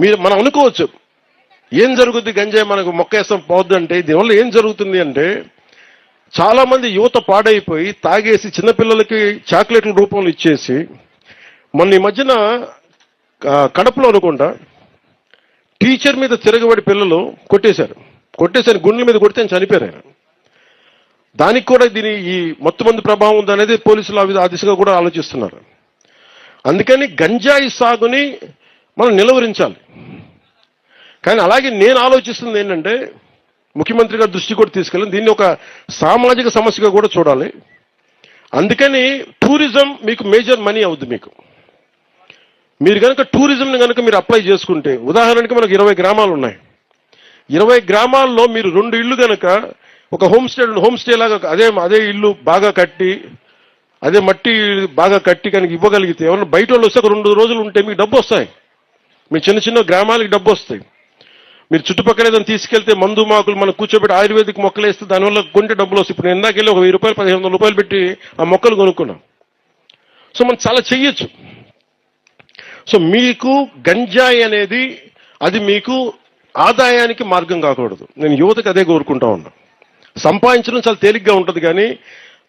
మీరు మనం అనుకోవచ్చు ఏం జరుగుద్ది గంజాయి మనకు మొక్కేస్తాం పోద్దు అంటే దీనివల్ల ఏం జరుగుతుంది అంటే చాలా మంది యువత పాడైపోయి తాగేసి చిన్నపిల్లలకి చాక్లెట్ల రూపంలో ఇచ్చేసి మొన్న ఈ మధ్యన కడపలో అనుకుంటా టీచర్ మీద తిరగబడి పిల్లలు కొట్టేశారు. కొట్టేశారు గుండెల మీద కొడితే చనిపోయారు ఆయన. దానికి కూడా దీని ఈ మొత్తం మంది ప్రభావం అనేది పోలీసులు ఆ ఆ దిశగా కూడా ఆలోచిస్తున్నారు. అందుకని గంజాయి సాగుని మనం నిలవరించాలి. కానీ అలాగే నేను ఆలోచిస్తుంది ఏంటంటే ముఖ్యమంత్రి గారి దృష్టి కూడా తీసుకెళ్ళి దీన్ని ఒక సామాజిక సమస్యగా కూడా చూడాలి. అందుకని టూరిజం మీకు మేజర్ మనీ అవుద్ది మీకు. మీరు కనుక టూరిజంని కనుక మీరు అప్లై చేసుకుంటే ఉదాహరణకి మనకు ఇరవై గ్రామాలు ఉన్నాయి. ఇరవై గ్రామాల్లో మీరు రెండు ఇళ్ళు కనుక ఒక హోమ్ స్టే హోమ్ స్టే లాగా అదే అదే ఇల్లు బాగా కట్టి అదే మట్టి బాగా కట్టి కనుక ఇవ్వగలిగితే ఎవరైనా బయట వాళ్ళు వస్తే ఒక రెండు రోజులు ఉంటే మీకు డబ్బు వస్తాయి. మీ చిన్న చిన్న గ్రామాలకి డబ్బు వస్తాయి. మీరు చుట్టుపక్కల ఏదైనా తీసుకెళ్తే మందు మాకులు మనం కూర్చోబెట్టి ఆయుర్వేదిక్ మొక్కలు వేస్తే దానివల్ల కొంటే డబ్బులు వస్తాయి. ఇప్పుడు నేను ఇందాకెళ్ళి ఒక వెయ్యి రూపాయలు పదిహేను వందల రూపాయలు పెట్టి ఆ మొక్కలు కొనుక్కున్నాం. సో మనం చాలా చెయ్యొచ్చు. సో మీకు గంజాయి అనేది అది మీకు ఆదాయానికి మార్గం కాకూడదు. నేను యువతకు అదే కోరుకుంటా ఉన్నా. సంపాదించడం చాలా తేలిగ్గా ఉంటుంది కానీ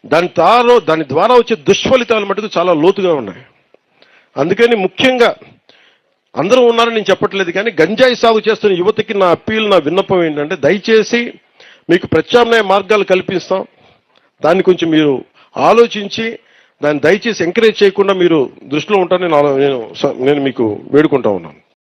దాని తారో దాని ద్వారా వచ్చే దుష్ఫలితాలు మటుకు చాలా లోతుగా ఉన్నాయి. అందుకని ముఖ్యంగా అందరూ ఉన్నారని నేను చెప్పట్లేదు కానీ గంజాయి సాగు చేస్తున్న యువతకి నా అప్పీల్ నా విన్నపం ఏంటంటే దయచేసి మీకు ప్రత్యామ్నాయ మార్గాలు కల్పిస్తాం. దాన్ని కొంచెం మీరు ఆలోచించి దాన్ని దయచేసి ఎంకరేజ్ చేయకుండా మీరు దృష్టిలో ఉంటారని నేను నేను స- నేను మీకు వేడుకుంటా ఉన్నాను.